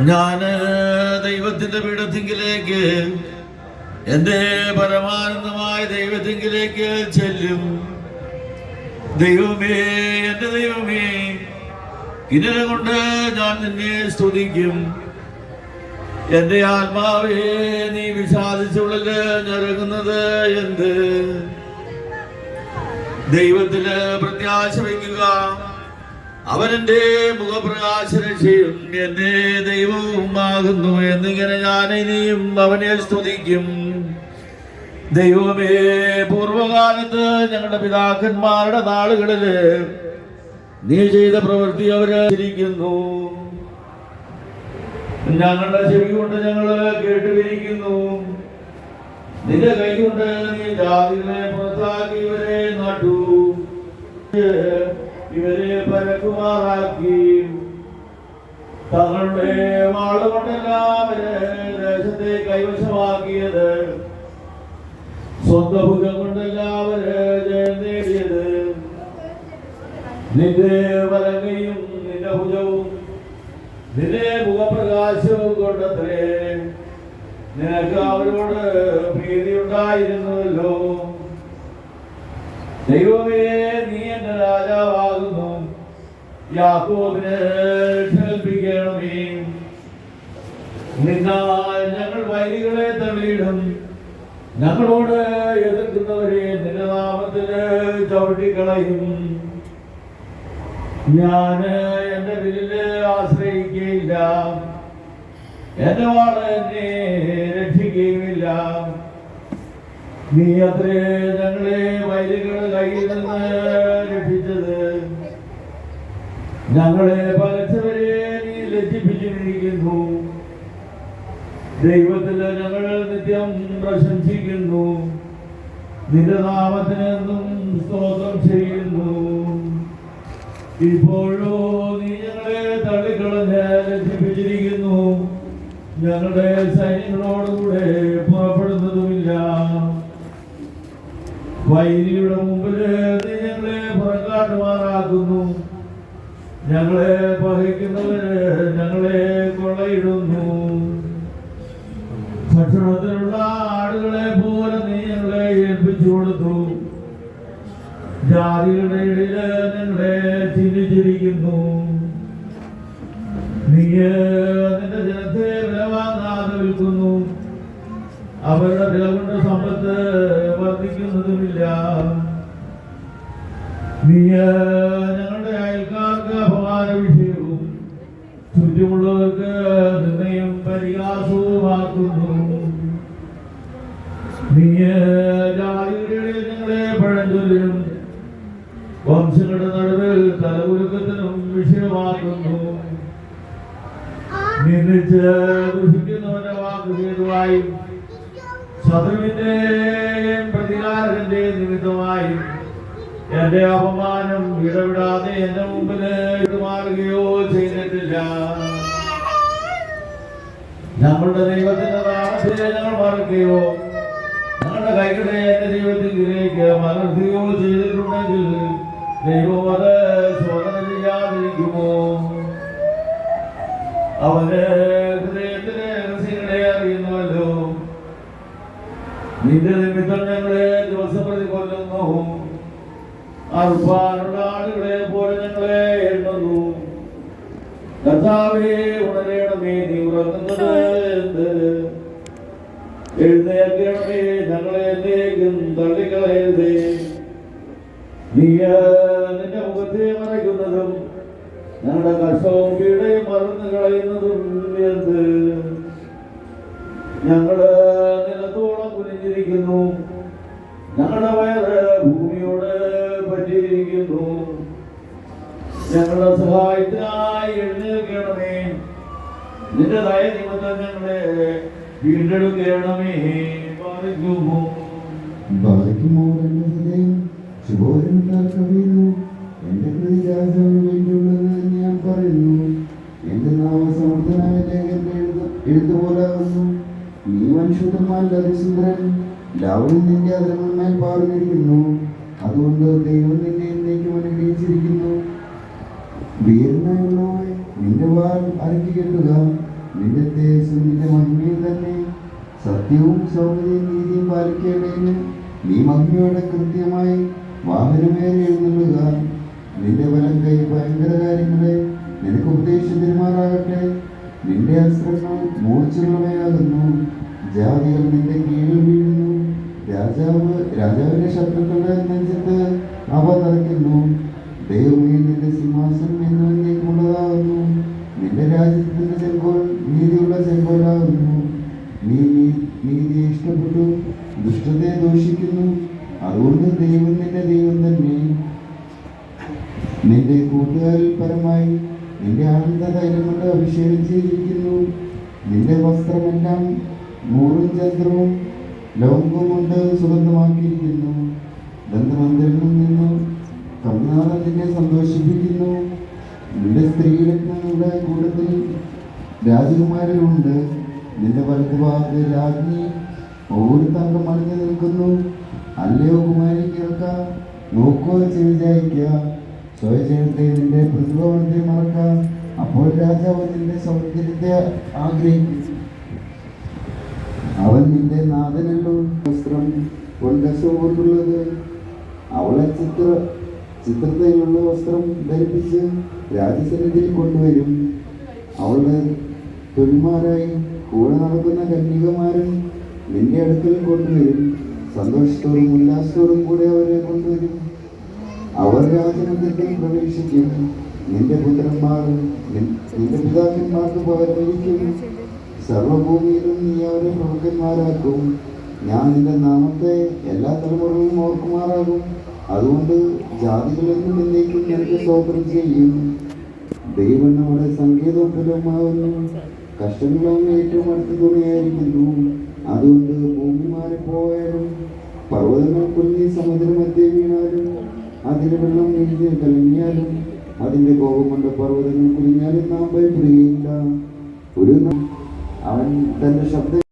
ഞാൻ ദൈവത്തിന്റെ പീഠത്തിങ്കിലേക്ക് എന്റെ പരമാനന്ദമായ ദൈവത്തിങ്കിലേക്ക് ചെല്ലും. ദൈവമേ എന്റെ ദൈവമേ കിന്നര കൊണ്ട് ഞാൻ നിന്നെ സ്തുതിക്കും. എന്റെ ആത്മാവേ നീ വിഷാദിച്ചുള്ളിൽ ഞരങ്ങുന്നത് എന്ത്? ദൈവത്തിൽ പ്രത്യാശ വയ്ക്കുക. അവനെന്റെ മുഖപ്രകാശരക്ഷയും എന്റെ ദൈവവുമാകുന്നു എന്നിങ്ങനെ ഞാൻ ഇനിയും അവനെ സ്തുതിക്കും. ദൈവമേ പൂർവകാലത്ത് ഞങ്ങളുടെ പിതാക്കന്മാരുടെ നാളുകളിൽ നീ ചെയ്ത പ്രവൃത്തി അവരായിരിക്കുന്നു ഞങ്ങളുടെ ചെവി കൊണ്ട് ഞങ്ങൾ കേട്ടുപിരിക്കുന്നു. നിന്റെ കൈ കൊണ്ട് നീ ജാതികളെ പുറത്താക്കി ഇവരെ നട്ടു. ഇവരെ പരക്കുമാറാക്കി തങ്ങളുടെ വാളുകൊണ്ടെല്ലാവരെ ദേശത്തെ കൈവശമാക്കിയത് സ്വന്തം മുഖം കൊണ്ടെല്ലാവരെ നേടിയത്. നിന്റെ വലങ്കയും നിന്റെ ഭുജവും നിന്റെ മുഖപ്രകാശവും കൊണ്ടത്രേ നിനക്ക് അവരോട് പ്രീതി ഉണ്ടായിരുന്നല്ലോ ദൈവമേ നീ യാക്കോബിനെ ക്ഷണിപ്പിക്കണമേ നിന്നാൽ ഞങ്ങൾ വൈരികളെ തള്ളിയിടും. ഞങ്ങളോട് എതിർക്കുന്നവരെ നിന്റെ നാമത്തിന് ചവിട്ടിക്കളയും. ഞാൻ എന്റെ വില്ലിൽ ആശ്രയിക്കുകയില്ല. എന്റെ വാൾ എന്നെ രക്ഷിക്കുകയുമില്ല. നീ അത്രേ ഞങ്ങളെ വൈരികളുടെ കയ്യിൽ നിന്ന് രക്ഷിച്ചത്. ഞങ്ങളെ പകച്ചവരെ നീ ലജ്ജിപ്പിച്ചിരിക്കുന്നു. ദൈവത്തിൽ ഞങ്ങൾ നിത്യം പ്രശംസിക്കുന്നു. നിന്റെ നാമത്തിന് എന്നും സ്തോത്രം ചെയ്യുന്നു. ഇപ്പോഴോ നീ ഞങ്ങളെ തള്ളിക്കളഞ്ഞ് ലജ്ജിപ്പിച്ചിരിക്കുന്നു. ഞങ്ങളുടെ സൈന്യങ്ങളോടുകൂടെ പുറപ്പെടുന്നതുമില്ല. വൈരിയുടെ മുമ്പിൽ നീ ഞങ്ങളെ പുറക്കാട്ടുമാറാക്കുന്നു ഞങ്ങളെ പകയ്ക്കുന്നവര് ഞങ്ങളെ കൊള്ളയിടുന്നു. ഭക്ഷണത്തിനുള്ള ആടുകളെ പോലെ നീ ഞങ്ങളെ ഏൽപ്പിച്ചു കൊടുത്തു. ജാതികളുടെ ഇടയിൽ ഞങ്ങളെ ചിന്തിച്ചിരിക്കുന്നു നീ നിന്റെ ജനത്തെ വിലവാങ്ങാതെ വിൽക്കുന്നു. അവരുടെ വില കൊണ്ട് സമ്പത്ത് വർദ്ധിക്കുന്നതുമില്ല. ചുറ്റുമുള്ളവർക്ക് ഹൃദയം പരിഹാസവുമാക്കുന്നു. നീ ജാതിയുടെ ഞങ്ങളെ പഴഞ്ചൊല്ലിനും വംശങ്ങളുടെ നടുവിൽ തലകുലുക്കത്തിനും വിഷയമാക്കുന്നു. നിന്നിച്ച് ദുഷിക്കുന്നവന്റെ വാക്ക് ഹേതുവായും ശത്രുവിന്റെ പ്രതികാരത്തിന്റെ നിമിത്തമായി എന്റെ അപമാനം ഇടവിടാതെ എന്റെ മുമ്പിൽ ഇടുമാറുകയോ ചെയ്തിട്ടില്ല. ഞങ്ങളുടെ ദൈവത്തിന്റെ ഞങ്ങൾ മറക്കുകയോ ഞങ്ങളുടെ കൈകളെ എന്റെ ദൈവത്തിലേക്ക് മലർത്തുകയോ ചെയ്തിട്ടുണ്ടെങ്കിൽ ദൈവം അത് ശോധന ചെയ്യാതിരിക്കുമോ? അവന് ഹൃദയത്തിലെ രഹസ്യങ്ങളെ അറിയുന്നുവല്ലോ. നിന്റെ നിമിത്തം ഞങ്ങളെ ദിവസപ്രതി കൊല്ലുന്നു. അറുപ്പാനുള്ള ആളുകളെ പോലെ ഞങ്ങളെ എണ്ണുന്നു. കർത്താവേ ഉണരേണമേ നീ ഉറങ്ങുന്നത് എഴുന്നേൽക്കണമേ ഞങ്ങളെ എന്നേക്കും തള്ളിക്കളയരുതേ. നീ നിന്റെ മുഖത്തെ മറയ്ക്കുന്നതും ഞങ്ങളുടെ കഷ്ടവും പീഡയും മറന്നു കളയുന്നതും എന്ത്? ഞങ്ങൾ നിലത്തോളം കുനിഞ്ഞിരിക്കുന്നു. ഞങ്ങളുടെ വയറ് ഞങ്ങളുടെ സഹായത്തിനായി എഴുന്നേൽക്കണമേ. നിന്റെ ദയ നിമിത്തം ഞങ്ങളെ വീണ്ടെടുക്കണമേ. ബാധിക്കുമോ എന്റെ ഹൃദയം? ഞാൻ പറയുന്നു. നീ പാർന്നിരിക്കുന്നു അതുകൊണ്ട് ദൈവം നിന്നെ എന്നേക്കും അനുഗ്രഹിച്ചിരിക്കുന്നു. വീരനായുള്ളവേ നിന്റെ വാൾ അരക്കി കെട്ടുക. നിന്റെ നിന്റെ മഹിമയിൽ തന്നെ സത്യവും സൗമ്യതയും നീതിയും പാലിക്കേണ്ടതിന് നീ മഹിമയോടെ കൃത്യമായി വാഹനമേറി എഴുന്നള്ളുക. നിന്റെ വലം കൈ ഭയങ്കര കാര്യങ്ങളെ നിനക്ക് ഉപദേശം പെരുമാറാകട്ടെ നിന്റെ അസ്ത്രങ്ങൾ മൂർച്ചയുള്ളവയാകുന്നു ജാതികൾ നിന്റെ കീഴിൽ വീഴുന്നു. രാജാവ് രാജാവിന്റെ ശത്രുക്കളുടെ നെഞ്ചത്ത് അവ തറയ്ക്കുന്നു ദൈവമേ നിന്റെ സിംഹാസനം നിന്റെ രാജ്യത്തിന്റെ ചെങ്കോൽ നീതിയുള്ള ചെങ്കോലാകുന്നു. നീ നീതിയെ ഇഷ്ടപ്പെട്ടു ദുഷ്ടതയെ ദോഷിക്കുന്നു. അതുകൊണ്ട് ദൈവം നിന്റെ ദൈവം തന്നെ. നിന്റെ കൂട്ടുകാരിൽ പരമായി നിന്റെ ആനന്ദ തൈലം കൊണ്ട് അഭിഷേകം ചെയ്തിരിക്കുന്നു. നിന്റെ വസ്ത്രമെല്ലാം നൂറും ചന്ദ്രവും ലോകവും കൊണ്ട് സുഗന്ധമാക്കിയിരിക്കുന്നു. ദന്തമന്ദിരങ്ങളിൽ നിന്നു കർണാടൻ നിന്നെ സന്തോഷിപ്പിക്കുന്നു. നിന്റെ സ്ത്രീരത്നങ്ങളുടെ കൂട്ടത്തിൽ രാജകുമാരനുണ്ട് നിന്റെ വലതുഭാഗത്ത് രാജ്ഞി ഒരു തങ്കം അണിഞ്ഞു നിൽക്കുന്നു. അല്ലയോ കുമാരി കേൾക്ക. നോക്കുക ചെവിചായിക്കുക സ്വയജനത്തെ നിന്റെ പ്രതിഭവനത്തെ മറക്കാം. അപ്പോൾ രാജാവ് നിന്റെ സൗന്ദര്യത്തെ ആഗ്രഹിക്കും അവൻ നിന്റെ നാഥനല്ലോ. വസ്ത്രം കൊണ്ട് സുഹൃത്തുള്ളത്. അവളെ ചിത്ര ചിത്രത്തിലുള്ള വസ്ത്രം ധരിപ്പിച്ച് രാജസന്നിധിയിൽ കൊണ്ടുവരും. അവളുടെ തൊഴിമാരായി കൂടെ നടക്കുന്ന കന്യകമാരൻ നിന്റെ അടുക്കൽ കൊണ്ടുവരും. സന്തോഷത്തോടും ഉല്ലാസത്തോടും കൂടെ അവരെ കൊണ്ടുവരും. അവർ രാജനത്തിൽ പ്രവേശിക്കും. നിന്റെ പുത്രന്മാർ നിന്റെ പിതാക്കന്മാർക്ക് പകരമിരിക്കും സർവഭൂമിയിലും നീ അവരെ പ്രമുഖന്മാരാക്കും ഞാൻ നിന്റെ നാമത്തെ എല്ലാ തലമുറകളും ഓർക്കുമാറാകും. അതുകൊണ്ട് ജാതികളെന്നും എന്നേക്കും നിനക്ക് സ്തോത്രം ചെയ്യും ദൈവം നമ്മുടെ സങ്കേതോപലമാവുന്നു കഷ്ടങ്ങളും ഏറ്റവും അടുത്ത തുണയായിരിക്കുന്നു. അതുകൊണ്ട് ഭൂമി മാറിപ്പോയാലും പർവതങ്ങൾ കുഞ്ഞി സമുദ്രമധ്യേ വീണാലും അതിന് വെള്ളം നീന്തി കലങ്ങിയാലും അതിന്റെ കോപം കൊണ്ട് പർവതങ്ങൾ കുലിഞ്ഞാലും നാം ഭയപ്പെടുകയില്ല. ഒരു അവൻ തന്റെ ശബ്ദം